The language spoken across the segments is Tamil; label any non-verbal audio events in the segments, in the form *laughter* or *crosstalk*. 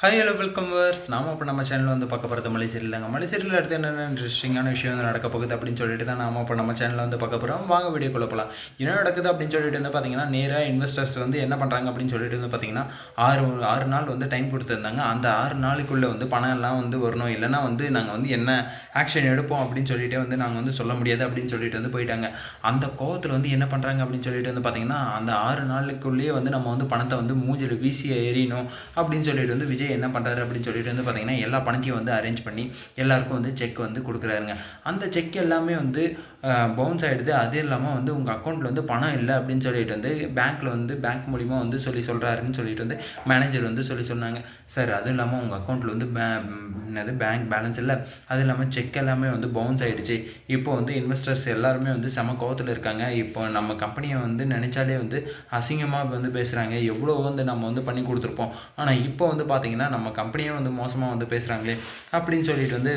ஹாய் ஹலோ வெல்கம் வர்ஸ் நாம இப்போ நம்ம சேனலில் வந்து பார்க்க போகிறது மலை சரியில்லைங்க மலைசரியில் அடுத்து என்னென்ன இன்ட்ரெஸ்டிங்கான விஷயம் வந்து நடக்க போகுது அப்படின்னு சொல்லிட்டு தான் நாம இப்போ நம்ம சேனலில் வந்து பார்க்க போகிறோம் வாங்க வீடியோ போகலாம் என்ன நடக்குது அப்படின்னு சொல்லிட்டு வந்து பார்த்தீங்கன்னா நேராக இன்வெஸ்டர்ஸ் வந்து என்ன பண்ணுறாங்க அப்படின்னு சொல்லிட்டு வந்து பார்த்தீங்கன்னா ஆறு ஆறு நாள் வந்து டைம் கொடுத்துருந்தாங்க. அந்த ஆறு நாளுக்குள்ளே வந்து பணம் எல்லாம் வந்து வரணும். இல்லைன்னா வந்து நாங்கள் வந்து என்ன ஆக்ஷன் எடுப்போம் அப்படின்னு சொல்லிட்டு வந்து நாங்கள் வந்து சொல்ல முடியாது அப்படின்னு சொல்லிட்டு வந்து போயிட்டாங்க. அந்த கோவத்தில் வந்து என்ன பண்ணுறாங்க அப்படின்னு சொல்லிட்டு வந்து பார்த்தீங்கன்னா அந்த ஆறு நாளுக்குள்ளேயே வந்து நம்ம வந்து பணத்தை வந்து மூஞ்சில் வீசி எறியணும் அப்படின்னு சொல்லிட்டு வந்து விஜய் என்ன பண்ணுறாரு அப்படின்னு சொல்லிட்டு வந்து பார்த்தீங்கன்னா எல்லா பணத்தையும் வந்து அரேஞ்ச் பண்ணி எல்லாருக்கும் வந்து செக் வந்து கொடுக்குறாருங்க. அந்த செக் எல்லாமே வந்து பவுன்ஸ் ஆகிடுது அது இல்லாமல் வந்து உங்கள் அக்கௌண்ட்டில் வந்து பணம் இல்லை அப்படின்னு சொல்லிட்டு வந்து பேங்க்கில் வந்து பேங்க் மூலிமா வந்து சொல்லி சொல்கிறாருன்னு சொல்லிட்டு வந்து மேனேஜர் வந்து சொல்லி சொன்னாங்க. சார் அதுவும் இல்லாமல் உங்கள் அக்கௌண்ட்டில் வந்து பே என்னது பேங்க் பேலன்ஸ் இல்லை. அது இல்லாமல் செக் எல்லாமே வந்து பவுன்ஸ் ஆகிடுச்சு இப்போ வந்து இன்வெஸ்டர்ஸ் எல்லாருமே வந்து செம கோவத்தில் இருக்காங்க. இப்போ நம்ம கம்பெனியை வந்து நினச்சாலே வந்து அசிங்கமாக வந்து பேசுகிறாங்க எவ்வளோ வந்து நம்ம வந்து பண்ணி கொடுத்துருப்போம். ஆனால் இப்போ வந்து பார்த்திங்கன்னா நம்ம கம்பெனியே வந்து மோசமாக வந்து பேசுகிறாங்களே அப்படின்னு சொல்லிட்டு வந்து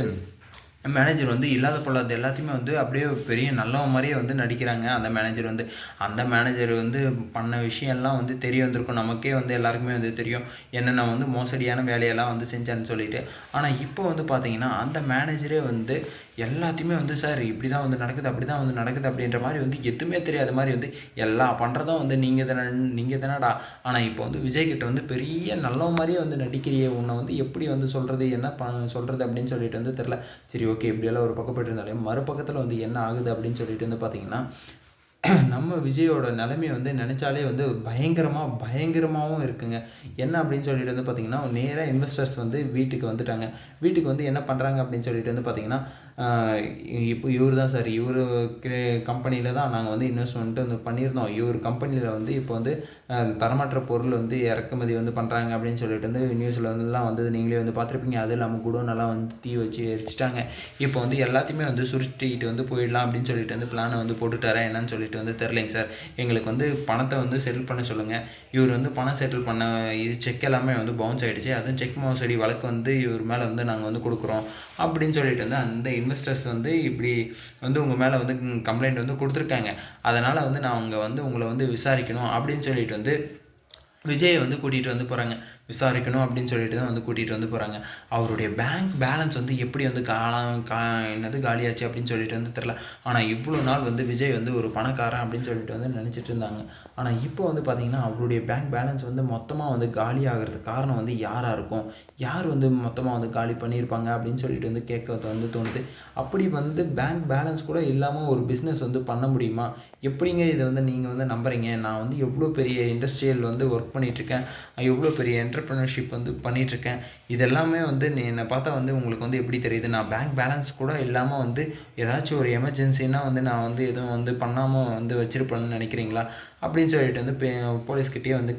மேனேஜர் வந்து இல்லாத பொல்லாத எல்லாத்தையுமே வந்து அப்படியே பெரிய நல்லவன் மாதிரியே வந்து நடிக்கிறாங்க. அந்த மேனேஜர் வந்து அந்த மேனேஜர் வந்து பண்ண விஷயம்லாம் வந்து தெரிய வந்திருக்கும். நமக்கே வந்து எல்லாருக்குமே வந்து தெரியும். என்னென்ன வந்து மோசடியான வேலையெல்லாம் வந்து செஞ்சான்னு சொல்லிட்டு. ஆனால் இப்போ வந்து பார்த்தீங்கன்னா அந்த மேனேஜரே வந்து எல்லாத்தையுமே வந்து சார் இப்படி தான் வந்து நடக்குது அப்படி தான் வந்து நடக்குது அப்படின்ற மாதிரி வந்து எதுவுமே தெரியாத மாதிரி வந்து எல்லாம் பண்ணுறதும் வந்து நீங்கள் தானே நீங்கள் தானடா. ஆனால் இப்போ வந்து விஜய் கிட்ட வந்து பெரிய நல்ல மாதிரியே வந்து நடிக்கிறிய உன்னை வந்து எப்படி வந்து சொல்கிறது என்ன ப சொல்கிறது அப்படின்னு சொல்லிட்டு வந்து தெரில சரி ஓகே இப்படியெல்லாம் ஒரு பக்கம் போயிட்டு இருந்தாலே மறுபக்கத்தில் வந்து என்ன ஆகுது அப்படின்னு சொல்லிட்டு வந்து பார்த்தீங்கன்னா *clears throat* நம்ம விஜயோட நிலைமையை வந்து நினச்சாலே வந்து பயங்கரமாக பயங்கரமாகவும் இருக்குங்க. என்ன அப்படின்னு சொல்லிட்டு வந்து பார்த்திங்கன்னா நேராக இன்வெஸ்டர்ஸ் வந்து வீட்டுக்கு வந்துட்டாங்க. வீட்டுக்கு வந்து என்ன பண்ணுறாங்க அப்படின்னு சொல்லிட்டு வந்து பார்த்திங்கன்னா இப்போ இவர் தான் சார் இவர் கம்பெனியில் தான் நாங்கள் வந்து இன்வெஸ்ட்மெண்ட்டு வந்து பண்ணியிருந்தோம். இவர் கம்பெனியில் வந்து இப்போ வந்து தரமற்ற பொருள் வந்து இறக்குமதி வந்து பண்ணுறாங்க அப்படின்னு சொல்லிட்டு வந்து நியூஸில் வந்துலாம் வந்து நீங்களே வந்து பார்த்துருப்பீங்க. அது இல்லாமல் கூட நல்லா வந்து தீ வச்சு எரிச்சிட்டாங்க. இப்போ வந்து எல்லாத்தையுமே வந்து சுருட்டிக்கிட்டு வந்து போயிடலாம் அப்படின்னு சொல்லிட்டு வந்து பிளானை வந்து போட்டுட்டாரா என்னன்னு சொல்லிட்டு வந்து தெரிலைங்க சார். எங்களுக்கு வந்து பணத்தை வந்து செட்டில் பண்ண சொல்லுங்கள் இவர் வந்து பணம் செட்டில் பண்ண இது செக் எல்லாமே வந்து பவுன்ஸ் ஆகிடுச்சு அதுவும் செக் மோசடி வழக்கு வந்து இவர் மேலே வந்து நாங்கள் வந்து கொடுக்குறோம். அப்படின்னு சொல்லிட்டு வந்து அந்த இன்வெஸ்டர்ஸ் வந்து இப்படி வந்து உங்கள் மேலே வந்து கம்ப்ளைண்ட் வந்து கொடுத்துருக்காங்க. அதனால் வந்து நான் அவங்க வந்து உங்களை வந்து விசாரிக்கணும் அப்படின்னு சொல்லிட்டு வந்து விஜயை வந்து கூட்டிகிட்டு வந்து போகிறாங்க விசாரிக்கணும் அப்படின்னு சொல்லிட்டு தான் வந்து கூட்டிகிட்டு வந்து போகிறாங்க அவருடைய பேங்க் பேலன்ஸ் வந்து எப்படி வந்து காலம் கா என்னது காலியாச்சு அப்படின்னு சொல்லிட்டு வந்து தெரில ஆனால் இவ்வளோ நாள் வந்து விஜய் வந்து ஒரு பணக்காரன் அப்படின்னு சொல்லிட்டு வந்து நினச்சிட்டு இருந்தாங்க. ஆனால் இப்போ வந்து பார்த்திங்கன்னா அவருடைய பேங்க் பேலன்ஸ் வந்து மொத்தமாக வந்து காலி ஆகிறதுக்கு காரணம் வந்து யாராக இருக்கும்? யார் வந்து மொத்தமாக வந்து காலி பண்ணியிருப்பாங்க அப்படின்னு சொல்லிட்டு வந்து கேட்க வந்து தோணுது. அப்படி வந்து பேங்க் பேலன்ஸ் கூட இல்லாமல் ஒரு பிஸ்னஸ் வந்து பண்ண முடியுமா? எப்படிங்க இதை வந்து நீங்கள் வந்து நம்புறீங்க? நான் வந்து எவ்வளோ பெரிய இண்டஸ்ட்ரியல் வந்து ஒர்க் பண்ணிகிட்ருக்கேன் எவ்வளோ பெரிய என்டர்ப்ரனர்ஷிப் வந்து பண்ணிகிட்ருக்கேன் இதெல்லாமே வந்து நீ என்னை பார்த்தா வந்து உங்களுக்கு வந்து எப்படி தெரியுது? நான் பேங்க் பேலன்ஸ் கூட இல்லாமல் வந்து ஏதாச்சும் ஒரு எமர்ஜென்சின்னா வந்து நான் வந்து எதுவும் வந்து பண்ணாமல் வந்து வச்சுருப்பேன்னு நினைக்கிறீங்களா? அப்படின்னு சொல்லிட்டு வந்து பே போலீஸ்கிட்டே வந்து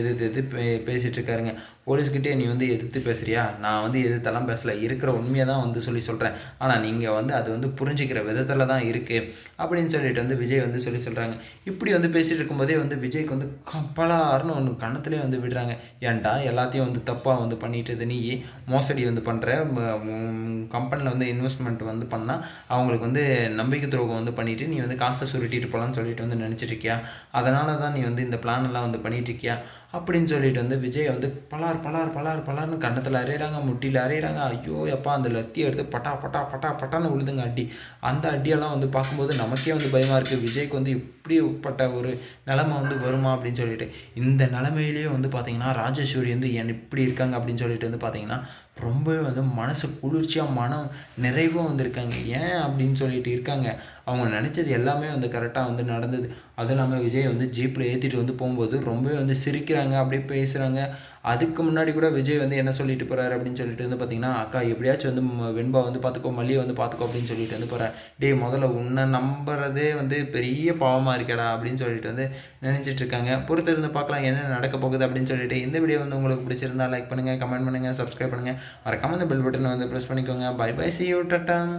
எது எது பே பேசிகிட்டு இருக்காருங்க போலீஸ்கிட்டே நீ வந்து எதிர்த்து பேசுகிறியா நான் வந்து எதிர்த்தெல்லாம் பேசலை. இருக்கிற உண்மையை தான் வந்து சொல்லி சொல்கிறேன் ஆனால் நீங்கள் வந்து அது வந்து புரிஞ்சிக்கிற விதத்தில் தான் இருக்குது அப்படின்னு சொல்லிட்டு வந்து விஜய் வந்து சொல்லி சொல்கிறாங்க இப்படி வந்து பேசிகிட்டு இருக்கும்போதே வந்து விஜய்க்கு வந்து கப்பலாருன்னு ஒன்று கணத்துலேயே வந்து விடுறாங்க. ஏன்டா எல்லாத்தையும் வந்து தப்பாக வந்து பண்ணிட்டு நீ மோசடி வந்து பண்ணுற கம்பெனியில் வந்து இன்வெஸ்ட்மெண்ட் வந்து பண்ணால் அவங்களுக்கு வந்து நம்பிக்கை துரோகம் வந்து பண்ணிவிட்டு நீ வந்து காசை சுருட்டிட்டு போகலான்னு சொல்லிட்டு வந்து நினச்சிட்ருக்கியா அதனால தான் நீ வந்து இந்த பிளானெல்லாம் வந்து பண்ணிட்டுருக்கியா அப்படின்னு சொல்லிட்டு வந்து விஜய் வந்து பலார் பலார் பலார் பலார்னு கன்னத்தில் அரையிறாங்க முட்டியில் அரையிறாங்க. ஐயோ எப்பா அந்த லத்தி எடுத்து பட்டா பட்டா பட்டா பட்டான்னு விழுதுங்க அடி. அந்த அடியெல்லாம் வந்து பார்க்கும்போது நமக்கே வந்து பயமாக இருக்குது விஜய்க்கு வந்து இப்படிப்பட்ட ஒரு நிலமை வந்து வருமா அப்படின்னு சொல்லிட்டு. இந்த நிலமையிலேயே வந்து பார்த்திங்கன்னா ராஜேஸ்வரி வந்து என் இப்படி இருக்காங்க அப்படின்னு சொல்லிட்டு வந்து பார்த்திங்கன்னா ரொம்பவே வந்து மனசு குளிர்ச்சியாக மனம் நிறைவாக வந்திருக்காங்க. ஏன் அப்படின்னு சொல்லிட்டு இருக்காங்க. அவங்க நினச்சது எல்லாமே வந்து கரெக்டாக வந்து நடந்தது. அதுவும் இல்லாமல் விஜய் வந்து ஜீப்பில் ஏற்றிட்டு வந்து போகும்போது ரொம்பவே வந்து சிரிக்கிறாங்க அப்படியே பேசுகிறாங்க அதுக்கு முன்னாடி கூட விஜய் வந்து என்ன சொல்லிட்டு போகிறாரு அப்படின்னு சொல்லிட்டு வந்து பார்த்தீங்கன்னா அக்கா எப்படியாச்சும் வந்து வெண்பா வந்து பார்த்துக்கோ மல்லியை வந்து பார்த்துக்கோ அப்படின்னு சொல்லிட்டு வந்து போகிறேன் டே முதல்ல உன்னை நம்புறதே வந்து பெரிய பாவமாக இருக்கடா அப்படின்னு சொல்லிட்டு வந்து நினச்சிட்டு இருக்காங்க. பொறுத்திருந்து பார்க்கலாம் என்ன நடக்க போகுது அப்படின்னு சொல்லிட்டு இந்த வீடியோ வந்து உங்களுக்கு பிடிச்சிருந்தா லைக் பண்ணுங்கள் கமெண்ட் பண்ணுங்கள் சப்ஸ்கிரைப் பண்ணுங்கள் மறக்காமல் இந்த பெல் பட்டனை வந்து ப்ரெஸ் பண்ணிக்கோங்க. Bye bye see you டட்டம்